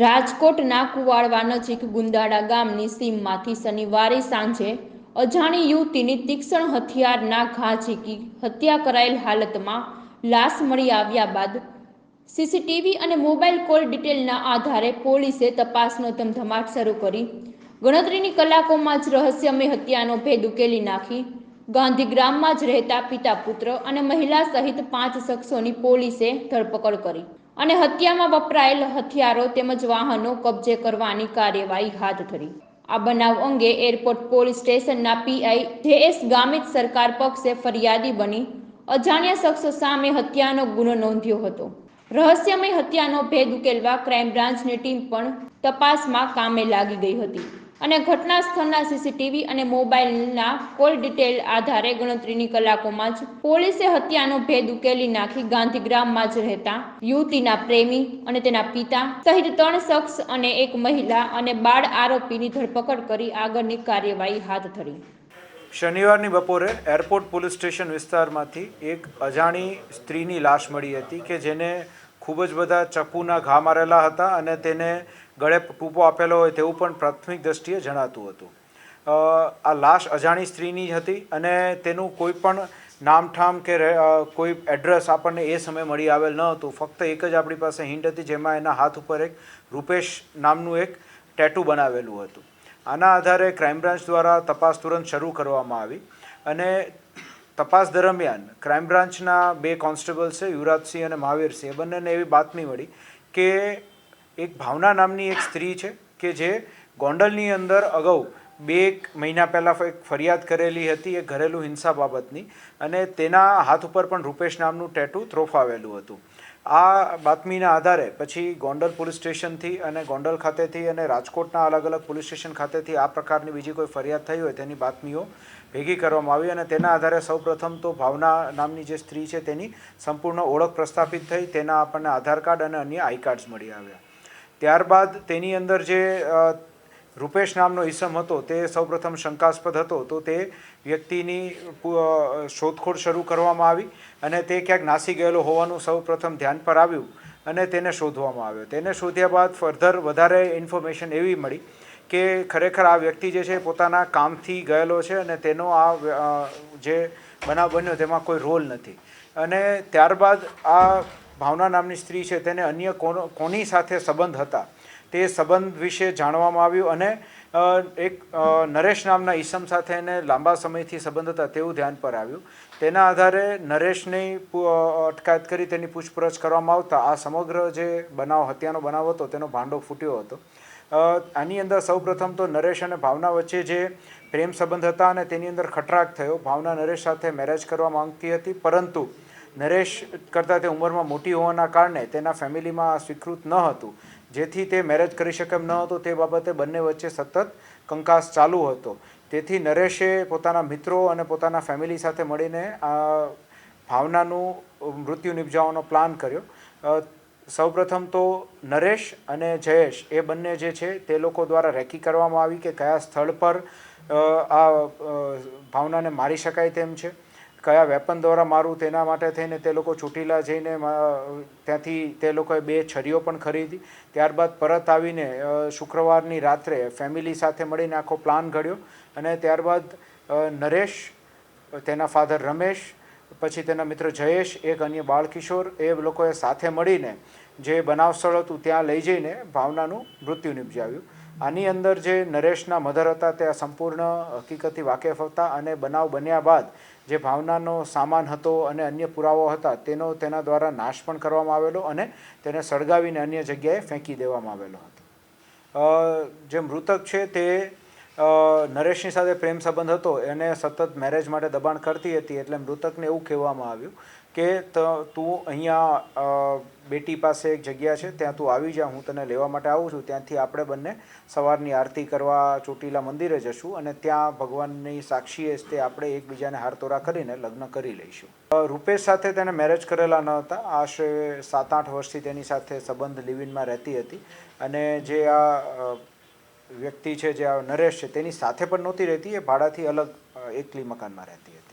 રાજકોટના કુવાડવા નજીક ગુંદાડા ગામની સીમમાંથી શનિવારે સાંજે અજાણી યુવતીની તીક્ષ્ણ હથિયારના ઘા ઝીકી હત્યા કરાયેલ હાલતમાં લાશ મળી આવ્યા બાદ સીસીટીવી અને મોબાઈલ કોલ ડિટેલના આધારે પોલીસે તપાસનો ધમધમાટ શરૂ કરી. ગણતરીની કલાકોમાં જ રહસ્યમય હત્યાનો ભેદ ઉકેલી નાખી. ગાંધીગ્રામમાં જ રહેતા પિતા પુત્ર અને મહિલા સહિત પાંચ શખ્સોની પોલીસે ધરપકડ કરી અને હત્યામાં વપરાયેલ હથિયારો તેમજ વાહનો કબજે કરવાની કાર્યવાહી હાથ ધરી. આ બનાવ અંગે એરપોર્ટ પોલીસ સ્ટેશનના પીઆઈ જેએસ ગામિત સરકાર પક્ષે ફરિયાદી બની અજાણ્યા શખ્સો સામે હત્યાનો ગુનો નોંધ્યો હતો. રહસ્યમય હત્યાનો ભેદ ઉકેલવા ક્રાઇમ બ્રાન્ચની ટીમ પણ તપાસમાં કામે લાગી ગઈ હતી અને ઘટના સ્થળના સીસીટીવી અને મોબાઈલના કોલ ડિટેલ આધારે ગણતરીની કલાકોમાં જ પોલીસે હત્યાનો ભેદ ઉકેલી નાખી ગાંધીગ્રામમાં જ રહેતા યુવતીના પ્રેમી અને તેના પિતા સહિત ત્રણ શખ્સ અને એક મહિલા અને બાળ આરોપીની ધરપકડ કરી આગળની કાર્યવાહી હાથ ધરી. શનિવારની બપોરે એરપોર્ટ પોલીસ સ્ટેશન વિસ્તારમાંથી એક અજાણી સ્ત્રીની લાશ મળી હતી કે જેને ખૂબ જ બધા ચપ્પુના ઘા મારેલા હતા અને તેને ગળે ટૂંપો આપેલો હોય તેવું પણ પ્રાથમિક દ્રષ્ટિએ જણાતું હતું. આ લાશ અજાણી સ્ત્રીની જ હતી અને તેનું કોઈ પણ નામઠામ કે કોઈ એડ્રેસ આપણને એ સમયે મળી આવેલ ન હતું. ફક્ત એક જ આપણી પાસે હિન્ટ હતી જેમાં એના હાથ ઉપર એક રૂપેશ નામનું એક ટેટુ બનાવેલું હતું. આના આધારે ક્રાઇમ બ્રાન્ચ દ્વારા તપાસ તુરંત શરૂ કરવામાં આવી અને તપાસ દરમિયાન ક્રાઇમ બ્રાન્ચના બે કોન્સ્ટેબલ છે, યુવરાજસિંહ અને મહાવીરસિંહ, એ બંનેને એવી બાતમી મળી કે એક ભાવના નામની એક સ્ત્રી છે કે જે ગોંડલની અંદર અગાઉ બે એક મહિના પહેલાં એક ફરિયાદ કરેલી હતી એ ઘરેલું હિંસા બાબતની અને તેના હાથ ઉપર પણ રૂપેશ નામનું ટેટુ ત્રોફાવેલું હતું. આ બાતમીના આધારે પછી ગોંડલ પોલીસ સ્ટેશનથી અને ગોંડલ ખાતેથી અને રાજકોટના અલગ અલગ પોલીસ સ્ટેશન ખાતેથી આ પ્રકારની બીજી કોઈ ફરિયાદ થઈ હોય તેની બાતમીઓ ભેગી કરવામાં આવી અને તેના આધારે સૌપ્રથમ તો ભાવના નામની જે સ્ત્રી છે તેની સંપૂર્ણ ઓળખ પ્રસ્થાપિત થઈ, તેના આપણને આધાર કાર્ડ અને અન્ય આઈ કાર્ડ્સ મળી આવ્યા. ત્યારબાદ તેની અંદર જે રૂપેશ નામનો ઈસમ હતો, તે સૌપ્રથમ શંકાસ્પદ હતો, તો તે વ્યક્તિની શોધખોળ શરૂ કરવામાં આવી અને તે ક્યાંક નાસી ગયેલો હોવાનું સૌપ્રથમ ધ્યાન પર આવ્યું અને તેને શોધવામાં આવ્યો. તેને શોધ્યા બાદ ફર્ધર વધારે ઇન્ફોર્મેશન એવી મળી કે ખરેખર આ વ્યક્તિ જે છે પોતાના કામથી ગયેલો છે અને તેનો આ જે બનાવ બન્યો તેમાં કોઈ રોલ નથી. અને ત્યારબાદ આ ભાવના નામની સ્ત્રી છે, તેને અન્ય કોનો સાથે સંબંધ હતા? તે સંબંધ વિશે જાણવામાં આવ્યું અને એક નરેશ નામના ઈસમ સાથે એને લાંબા સમયથી સંબંધ હતા તેવું ધ્યાન પર આવ્યું. તેના આધારે નરેશની અટકાયત કરી તેની પૂછપરછ કરવામાં આવતા આ સમગ્ર જે બનાવ, હત્યાનો બનાવ હતો, તેનો ભાંડો ફૂટ્યો હતો. આની અંદર સૌપ્રથમ તો નરેશ અને ભાવના વચ્ચે જે પ્રેમ સંબંધ હતા અને તેની અંદર ખટરાક થયો. ભાવના નરેશ સાથે મેરેજ કરવા માંગતી હતી, પરંતુ નરેશ કરતાં તે ઉંમરમાં મોટી હોવાના કારણે તેના ફેમિલીમાં સ્વીકૃત ન હતું. જેથી તે મેરેજ કરી શકે એમ ન હતો. તે બાબતે બંને વચ્ચે સતત કંકાસ ચાલુ હતો. તેથી નરેશે પોતાના મિત્રો અને પોતાના ફેમિલી સાથે મળીને આ ભાવનાનું મૃત્યુ નિપજાવવાનો પ્લાન કર્યો. સૌપ્રથમ તો નરેશ અને જયેશ, એ બંને જે છે તે લોકો દ્વારા રેકી કરવામાં આવી કે કયા સ્થળ પર આ ભાવનાને મારી શકાય તેમ છે. કયા વેપન દ્વારા મારું તેના માટે થઈને તે લોકો છૂટીલા જઈને ત્યાંથી તે લોકોએ બે છરીઓ પણ ખરીદી. ત્યારબાદ પરત આવીને શુક્રવારની રાત્રે ફેમિલી સાથે મળીને આખો પ્લાન ઘડ્યો. અને ત્યારબાદ નરેશ, તેના ફાધર રમેશ, પછી તેના મિત્ર જયેશ, એક અન્ય બાળકિશોર એ લોકોએ સાથે મળીને જે બનાવ સ્થળ હતું ત્યાં લઈ જઈને ભાવનાનું મૃત્યુ નિપજાવ્યું. આની અંદર જે નરેશના મધર હતા તે આ સંપૂર્ણ હકીકતથી વાકેફ હતા અને બનાવ બન્યા બાદ જે ભાવનાનો સામાન હતો અને અન્ય પુરાવો હતા તેનો તેના દ્વારા નાશ પણ કરવામાં આવેલો અને તેને સળગાવીને અન્ય જગ્યાએ ફેંકી દેવામાં આવેલો હતો. જે મૃતક છે તે નરેશની સાથે પ્રેમ સંબંધ હતો. એને સતત મેરેજ માટે દબાણ કરતી હતી એટલે મૃતકને એવું કહેવામાં આવ્યું કે ત- અહીંયા બેટી પાસે એક જગ્યા છે, ત્યાં તું આવી જા, હું તને લેવા માટે આવું છું. ત્યાંથી આપણે બંને સવારની આરતી કરવા ચોટીલા મંદિરે જશું અને ત્યાં ભગવાનની સાક્ષીએ તે આપણે એકબીજાને હારતોરા કરીને લગ્ન કરી લઈશું. રૂપેશ સાથે તેને મેરેજ કરેલા ન હતા. આશરે સાત આઠ વર્ષથી તેની સાથે સંબંધ લિવિનમાં રહેતી હતી અને જે આ વ્યક્તિ છે, જે આ નરેશ છે, તેની સાથે પણ નહોતી રહેતી. એ ભાડાથી અલગ એકલી મકાનમાં રહેતી હતી.